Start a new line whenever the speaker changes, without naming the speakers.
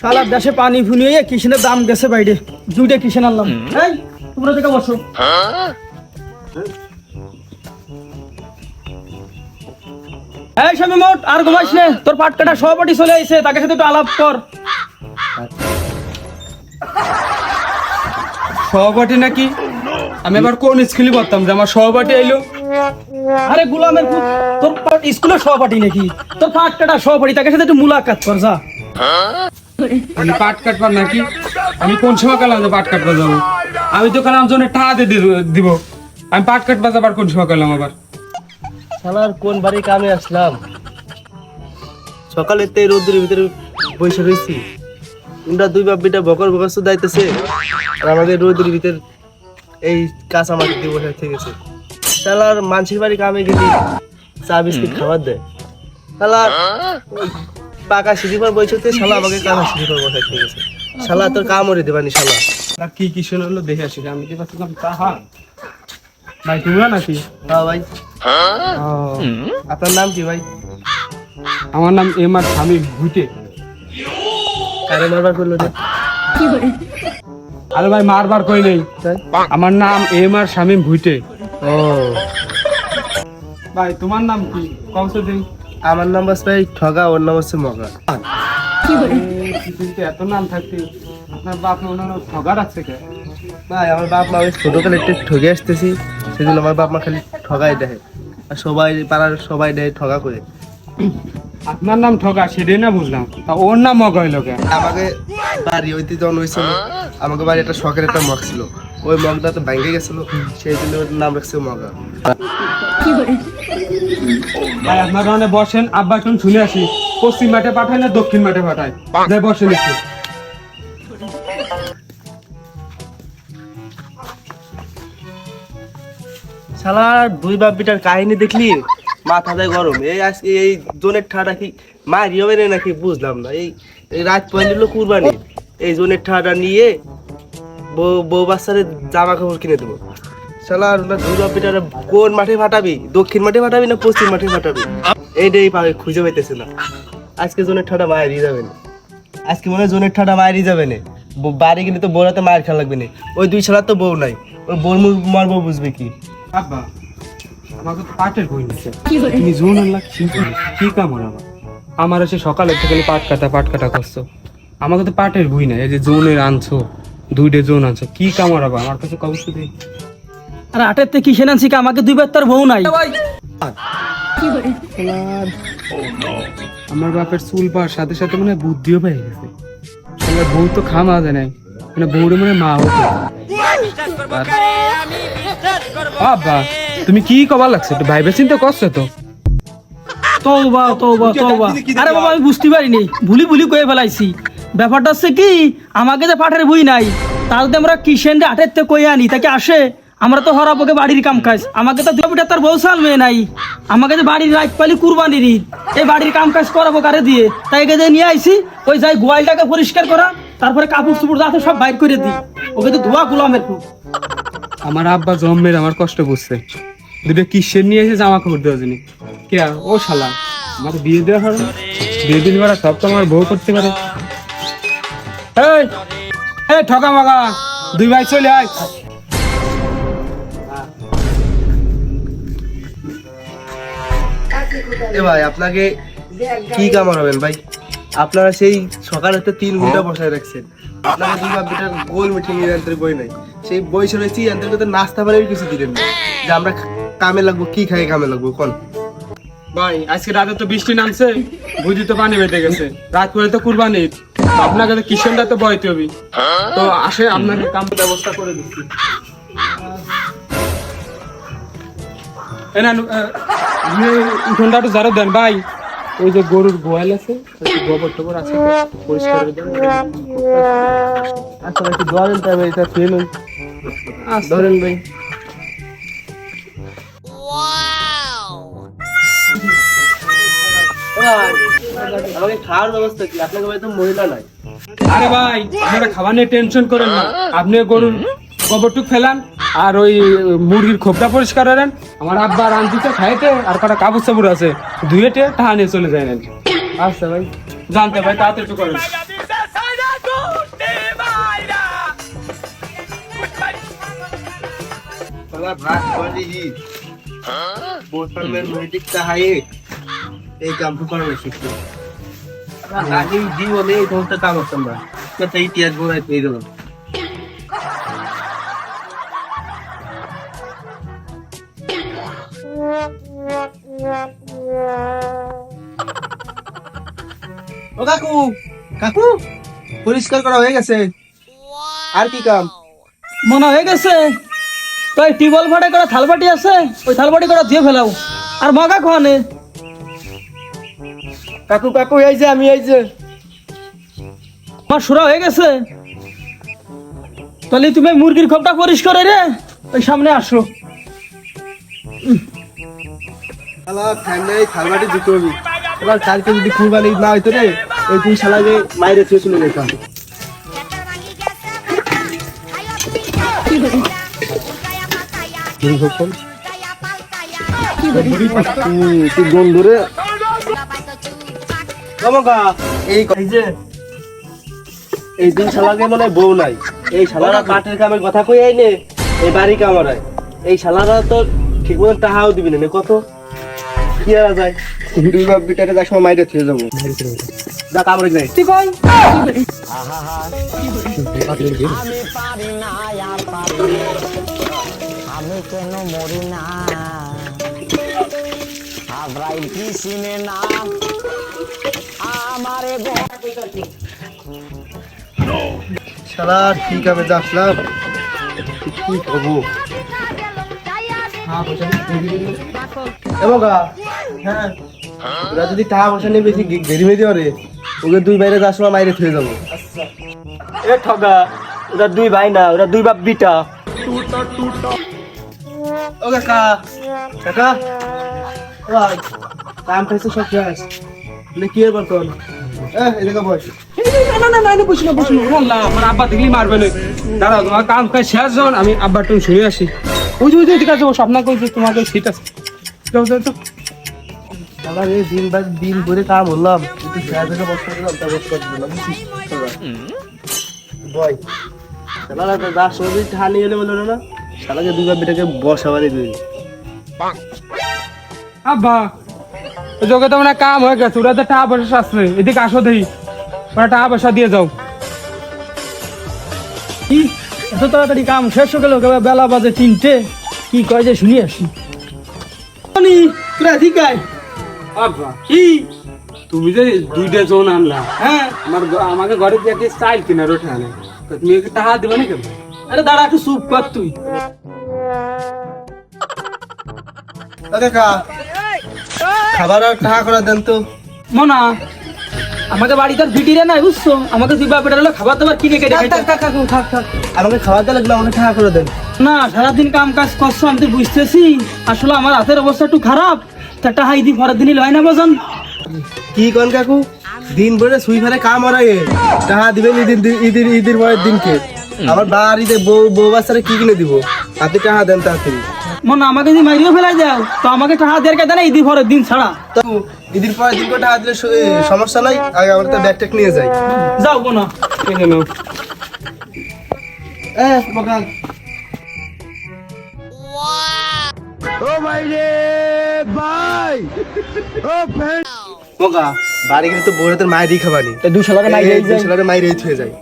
সারা দেশে পানি ফুনিয়ে কিষেনের দাম গেছে বাইরে। দুইটা কিষেন আনলাম। এই তোমরা দেখে বসো। এই স্বামী মোট আর ঘুমাইস নে। তোর পাট কাটা সহপাঠী চলে আইছে তাকে সাথে একটু আলাপ কর।
সহপাঠী নাকি? আমি এবার কোন স্কুলে পড়তাম যে আমার সহপাঠী এলো
আরে গোলামের পুত, তোর স্কুলের সহপাঠী নাকি? তোর পাট কাটা সহপাঠী তাকে সাথে একটু মুলাকাত কর যা।
আমি পাট কাটবার নাকি আমি কোন সময় কালাম যে পাট কাটবার যাব? আমি তো কালাম জন্য টাকা দিয়ে দিব- আমি পাট কাটবার যাবার কোন সময় কালাম আবার?
শালার কোন বাড়ি কামে আসলাম? সকালে তে রোদ্রের ভিতরে বসে রয়েছি তোমরা দুই বাপ বেটা বকর বকর দাইতেছে আর আমাদের রোদের ভিতরে এই কাঁচা মাটি দিয়ে বসে থেকেছে শালার মানসির বাড়ি কামে গেলি চা বিস্কিট খাবার দেয় ওই পাকা সিঁড়ি পর বসে শালা আমাকে কাঁচা সিঁড়ি পর বসে থেকেছে শালা তোর কামড়ে দেবানি শালা।
আর কি কি শুনলো দেখে আসি আমি কি পাচ্ছিলাম তাহা। ভাই তোমরা নাকি?
হ্যাঁ ভাই। আপনার নাম কি ভাই?
আমার নাম এম আর স্বামী ভুটে
কারে মারবার করল রে
আরে ভাই মারবার কই নেই?
তাই?
আমার নাম এম আর স্বামী ভুটে
ও।
ভাই তোমার নাম কি? কমসে দিন
আমার নাম বাস ভাই ঠগা ওর নাম হচ্ছে মগা।
এত নাম থাকতে আপনার বাপ অন্যান্য ঠগা রাখছে কে?
ভাই আমার বাপ মা আমি ছোটকালে একটু ঠগে আসতেছি সেদিন আমার বাপ মা খালি ঠগাই দেয় আর সবাই পাড়ার সবাই দেয় ঠগা করে।
আপনার নাম ঠগা সেটাই না বুঝলাম। তা ওর নাম মগয় লোকে
আমাকে বাড়ি হইতে যখন হয়েছিল আমাকে বাড়ি একটা শখের একটা মগ ছিল। ওই মগটা তো ভেঙে গেছিল সেই জন্য ওর নাম রাখছে মগা।
ভাই, আপনার ওখানে বসেন, আব্বা এখন শুনে আসি। পশ্চিম মাঠে পাঠায় না দক্ষিণ মাঠে পাঠায়? যাই, বসেন একটু।
শালার দুই বাপ কাহিনী দেখলি? মাথা দেয় গরম। এই আজকে এই জোনের ঠাডা কি মারি হবে না নাকি? বুঝলাম না। এই রাত পয়েন্ট কুরবানি। এই জোনের ঠাডা নিয়ে বউ বউ বাচ্চারে জামা কাপড় কিনে দেবো। শালার না দুই বাপ কোন মাঠে ফাটাবি? দক্ষিণ মাঠে ফাটাবি না পশ্চিম মাঠে ফাটাবি? এইটাই পাবে খুঁজে পাইতেছে না। আজকে জোনের ঠাডা মায়েরই যাবে না। আজকে মনে হয় জোনের ঠাডা মায়েরই যাবে না। বাড়ি গেলে তো বউরাতে মায়ের খেলা লাগবে না। ওই দুই শালার তো বউ নাই। ওই মুখ মারবো বুঝবে কি?
আব্বা আমাকে তো পাটের বই নিছে। তুমি জোন কি কামড় আমার আমার এসে সকালে থেকে খালি পাট কাটা পাট কাটা করছ। আমাকে তো পাটের বই না এই যে জোনের আনছো দুইটা জোন আনছো। কি কামড়াবা আমার কাছে কবে শুধু
আর আটের থেকে কিষেন আনছি কি আমাকে দুইবার তার বউ নাই।
আমার বাপের চুল পাওয়ার সাথে সাথে মানে বুদ্ধিও পেয়ে গেছে। আমার বউ তো খামা যায় নাই। মানে বউরে মানে মা হতো বাবা তুমি কি কবার লাগছে? একটু ভাইবে চিন্তা করছ তো?
তৌবা তৌবা তৌবা আরে বাবা আমি বুঝতে পারিনি। ভুলি ভুলি কয়ে ফেলাইছি। ব্যাপারটা হচ্ছে কি আমাকে যে পাঠের বই নাই তাহলে আমরা কিষেন আটের থেকে কই আনি তাকে আসে? আমরা তো হরাপকে বাড়ির কাম কাজ। আমাকে তো দুপিটা তার বউ সাল মেয়ে নাই। আমাকে যে বাড়ির রাত পালি কুরবানির ঈদ, এই বাড়ির কাম কাজ করাবো কারে দিয়ে। তাই যে নিয়ে আইসি ওই যাই গোয়ালটাকে পরিষ্কার করা তারপরে কাপড় চুপড় যাতে সব বাইর করে দিই ওকে তো ধোয়া গোলামের খুব।
আমার আব্বা জম্মের আমার কষ্ট বুঝছে। দুটো কিসের নিয়ে এসে জামা কাপড় দেওয়া জানি? কে ও শালা। আমার বিয়ে দেওয়া হবে বিয়ে দিন করা সব তো আমার বউ করতে পারে। এই ঠকা মাগা দুই ভাই চলে আয়।
এ ভাই আপনাকে কি কামড় হবেন ভাই? আপনারা সেই সকালে তো তিন ঘণ্টা বসায় রাখছেন। আপনাকে দুই বাপ বেটার গোল মিটিং এর বই নাই। সেই বই শুনেছি আন্তরিক তো নাস্তা পারে কিছু দিলেন না। যে আমরা কামে লাগবো কি খাই কামে লাগবো কোন?
ভাই আজকে রাতে তো বৃষ্টি নামছে বুঝি তো পানি বেঁধে গেছে। রাত করে তো কুরবানি আপনাকে তো কিষেনটা তো বইতে হবে। তো আসে আপনাকে কাম ব্যবস্থা করে দিচ্ছি। এ না জারো দেন ভাই ওই যে গরুর গোয়াল আছে গোবর টোবর আছে পরিষ্কার করে দেন।
আসলে একটু ধরেন তাই ভাই এটা ফেল
আচ্ছা।
ধরেন ভাই। ভাই, আমাকে খাওয়ার ব্যবস্থা কি? আপনাকে ভাই তো মহিলা নাই।
আরে ভাই আপনারা খাবার নিয়ে টেনশন করেন না। আপনি গরুর কবরটুক ফেলান, আর ওই মুরগির খোপটা পরিষ্কার করেন। আমার আব্বা রাঞ্চিতে খাইতে, আর কটা কাপড় চাপড় আছে। ধুয়ে টে নিয়ে চলে যায় নেন আচ্ছা ভাই, জানতে ভাই তাড়াতাড়ি একটু করেন।
এই শিখতে জীবনে এই ধরনের কাগজ আসতাম ইতিহাস বোঝাই পেয়ে গেলাম ও কাকু কাকু পরিষ্কার করা হয়ে গেছে। আর কি কাম?
মনে হয়ে গেছে তো এই টিবল ফাটে করা থালবাটি আছে ওই থালবাটি করা দিয়ে ফেলাও। আর মগা খাওয়ানে
কাকু কাকু এই যে আমি এই যে।
আমার সুরা হয়ে গেছে। তাহলে তুমি মুরগির খোপটা পরিষ্কার রে ওই সামনে আসো।
শালা ঠান্ডায় থালবাটি দিতে হবে। এবার কালকে যদি কুরবানি না হইতো রে ওই তুই শালাকে মাইরে ছুঁয়ে চলে যেতাম তুই বন্ধু রে এই যে এই দিন শালাকে মানে বউ নাই। এই শালারা কাঠের কামের কথা কই আইনে? এই বাড়ি কামড়ায় এই শালারা তো ঠিক মতো টাহাও দিবি না কত? কি আর বিটারে যাক সময় মাইরে থুয়ে যাব। যা কামড়ে যাই
তুই কই?
আমি কেন মরি না আব্রাইল কি সিনে না আমারে গো
শালা ঠিক আমি যাচ্ছিলাম কি করব এবং হ্যাঁ। ওরা যদি টাকা পয়সা নিয়ে বেশি গেরি মেয়ে রে ওকে দুই বাইরে যাওয়ার সময় মাইরে থুয়ে যাব এ ঠগা ওরা দুই ভাই না ওরা দুই বাপ বিটা। ও কাকা কাকা। ভাই কাম খাইছে সব শেষ মানে কি আর বলতন এ এদিকে বস।
না না না না বসুন বসুন আল্লাহ আমার আব্বা দেখলি মারবে না। দাঁড়াও তোমার কাম কাজ শেষ যখন আমি আব্বার তুমি শুনে আসি। ওই যে ওই যে ঠিক আছে ও স্বপ্ন করছে তোমাকে ঠিক আছে। যাও যাও যাও।
আমার এই দিন বাদ দিন কাম হলাম একটু শেয়ার থেকে বস করে দিলাম তা বস করে দিলাম বয় শালারা তো ঠানি এলে বলল না শালাকে দুবার বেটাকে বসাবারে দিই
আব্বা তো মানে কাম হয়ে গেছে ওরা তো টাকা পয়সা আসছে এদিকে আসো দেখি ওরা টাকা পয়সা দিয়ে যাও।
কি? এত তাড়াতাড়ি কাম শেষ হয়ে গেল বেলা বাজে তিনটে কি কয় যে শুনি আসি। অনি, তোরা ঠিক আয়।
আব্বা
কি?
তুমি যে দুইটা জন আনলা
হ্যাঁ?
আমার আমাকে ঘরে দিয়ে একটা স্টাইল কিনার ওঠে আনে। তো তুমি কি টাকা দেবে না কেন
আরে দাঁড়া একটু চুপ কর তুই।
খাবার আর টাকা করে দেন তো।
মনা আমাকে বাড়িতে আর ভিটিরে নাই বুঝছ? আমাকে তুই বাপেটা হলো খাবার দাবার কিনে কেটে
থাক কাকু থাক থাক আমাকে খাবার দিয়ে লাগল আমাকে টাকা করে দেন।
না সারাদিন কাম কাজ করছ আমি তো বুঝতেছি। আসলে আমার হাতের অবস্থা একটু খারাপ। তা একটা হাইদি পরের দিনই লয় না বাজান?
কি কন কাকু? দিন ভরে সুই ফেলে কাম হরাই টাকা দিবেন ঈদের দিন- ঈদের ঈদের পরের দিনকে। আমার বাড়িতে বউ বউ বাচ্চারা কি কিনে দিব? আপনি টাকা দেন তাড়াতাড়ি।
মনে আমাকে যদি মারিও ফেলাই যাও তো আমাকে টাকা দেওয়ার কেন ইদি পরের দিন ছাড়া।
তো ঈদের পরের দিন করে টাকা দিলে সমস্যা নাই আগে আমরা তো ব্যাগ ট্যাগ নিয়ে যাই।
যাও বোনা
এই
এ বকাল। ও ভাই রে! ভাই। ও ফ্রেন্ড। বকা। বাড়ি কিন্তু তো বউরা তোর মায়েরই খাবানি
দুশো লাগে
এই দুশো টাকা মায়ের হয়ে যায়।